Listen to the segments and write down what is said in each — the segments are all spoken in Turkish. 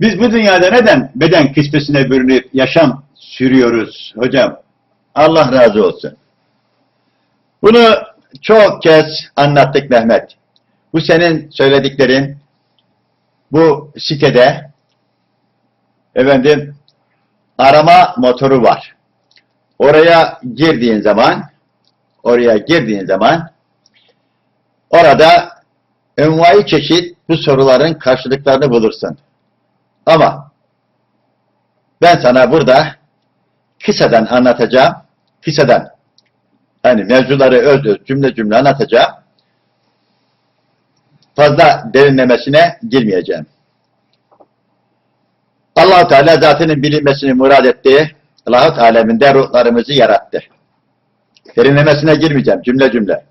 Biz bu dünyada neden beden kısmesine bürünüp yaşam sürüyoruz hocam? Allah razı olsun. Bunu çok kez anlattık Mehmet. Bu senin söylediklerin bu sitede efendim arama motoru var. Oraya girdiğin zaman oraya girdiğin zaman orada envai çeşit bu soruların karşılıklarını bulursun. Ama ben sana burada kısadan anlatacağım. Kısadan. Hani mevzuları öz öz cümle cümle anlatacağım. Fazla derinlemesine girmeyeceğim. allah Teala zatının bilinmesini murad etti. Lahut aleminde ruhlarımızı yarattı. Derinlemesine girmeyeceğim cümle cümle.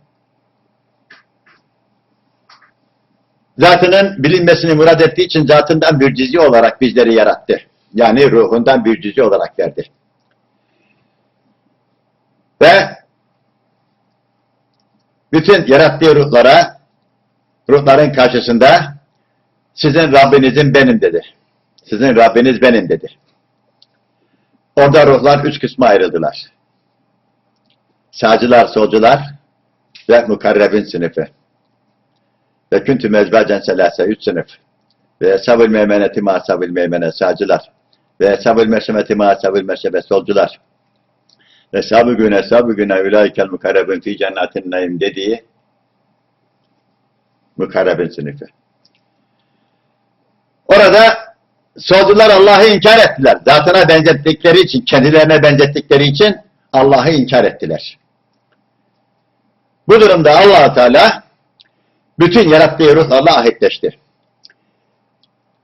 Zatının bilinmesini murad ettiği için zatından bir cüzi olarak bizleri yarattı. Yani ruhundan bir cüzi olarak verdi. Ve bütün yarattığı ruhlara, ruhların karşısında sizin Rabbinizin benim dedi. Sizin Rabbiniz benim dedi. Orada ruhlar üç kısma ayrıldılar. Sağcılar, solcular ve mukarrebin sınıfı. Ve küntü mezbacen selase üç sınıf. Ve eshabül meymeneti ma eshabül meymene sağcılar. Ve eshabül meşemeti ma eshabül meşebe solcular. Ve sahabı güne sahabı güne ülâikel mukarrebin fi cennetin naim dediği mukarrebin sınıfı. Orada solcular Allah'ı inkar ettiler. Zatına benzettikleri için, kendilerine benzettikleri için Allah'ı inkar ettiler. Bu durumda allah Teala bütün yarattığı ruhlarla ahitleşti.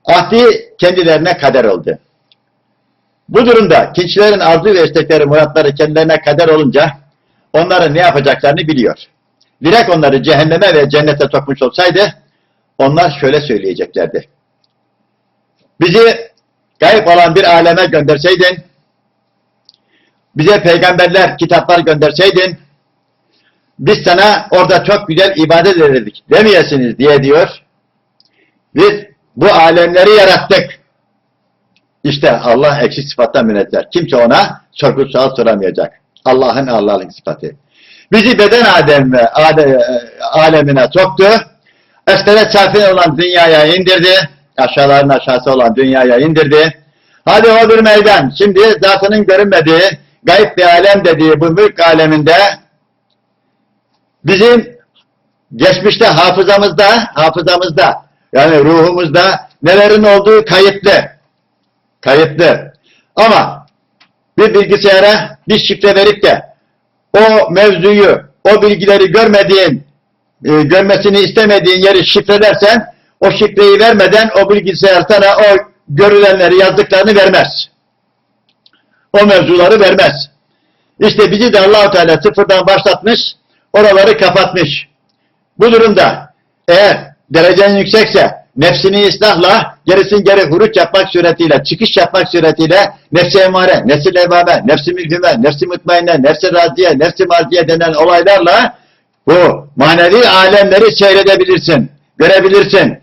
Ahdi kendilerine kader oldu. Bu durumda kişilerin arzu ve istekleri, muratları kendilerine kader olunca onların ne yapacaklarını biliyor. Direkt onları cehenneme ve cennete sokmuş olsaydı onlar şöyle söyleyeceklerdi. Bizi gayb olan bir aleme gönderseydin, bize peygamberler, kitaplar gönderseydin, biz sana orada çok güzel ibadet ederdik demeyesiniz diye diyor. Biz bu alemleri yarattık. İşte Allah eksik sıfattan münezzeh. Kimse ona sorgu sual soramayacak. Allah'ın Allah'ın sıfatı. Bizi beden ademine, ade, alemine soktu. Esfere safin olan dünyaya indirdi. Aşağıların aşağısı olan dünyaya indirdi. Hadi o bir meydan. Şimdi zatının görünmediği, gayb bir alem dediği bu mülk aleminde bizim geçmişte hafızamızda, hafızamızda yani ruhumuzda nelerin olduğu kayıtlı. Kayıtlı. Ama bir bilgisayara bir şifre verip de o mevzuyu, o bilgileri görmediğin, e, görmesini istemediğin yeri şifrelersen o şifreyi vermeden o bilgisayar sana o görülenleri, yazdıklarını vermez. O mevzuları vermez. İşte bizi de allah Teala sıfırdan başlatmış, oraları kapatmış. Bu durumda eğer derecen yüksekse nefsini ıslahla gerisin geri huruç yapmak suretiyle, çıkış yapmak suretiyle nefsi emare, nefsi levame, nefsi mülhüme, nefsi mutmainne, nefsi raziye, nefsi marziye denen olaylarla bu manevi alemleri seyredebilirsin, görebilirsin.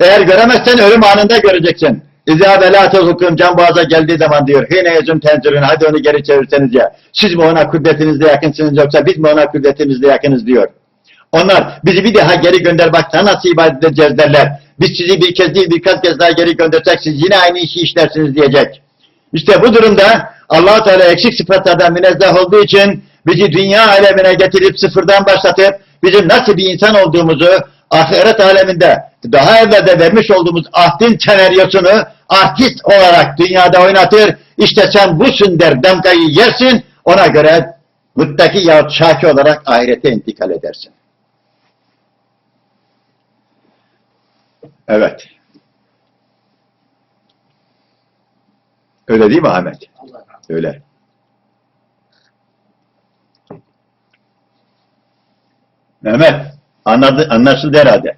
Eğer göremezsen ölüm anında göreceksin. İzâ velâtel hukum can boğaza geldiği zaman diyor. Hine yezum tenzürün hadi onu geri çevirseniz ya. Siz mi ona kudretinizle yakınsınız yoksa biz mi ona kudretimizle yakınız diyor. Onlar bizi bir daha geri gönder bak sana nasıl ibadet edeceğiz derler. Biz sizi bir kez değil birkaç kez daha geri göndersek siz yine aynı işi işlersiniz diyecek. İşte bu durumda allah Teala eksik sıfatlardan münezzeh olduğu için bizi dünya alemine getirip sıfırdan başlatıp bizim nasıl bir insan olduğumuzu ahiret aleminde daha evvel de vermiş olduğumuz ahdin senaryosunu artist olarak dünyada oynatır. İşte sen busun der damgayı yersin ona göre muttaki yahut şaki olarak ahirete intikal edersin. Evet. Öyle değil mi Ahmet? Öyle. Mehmet, anladı, anlaşıldı herhalde.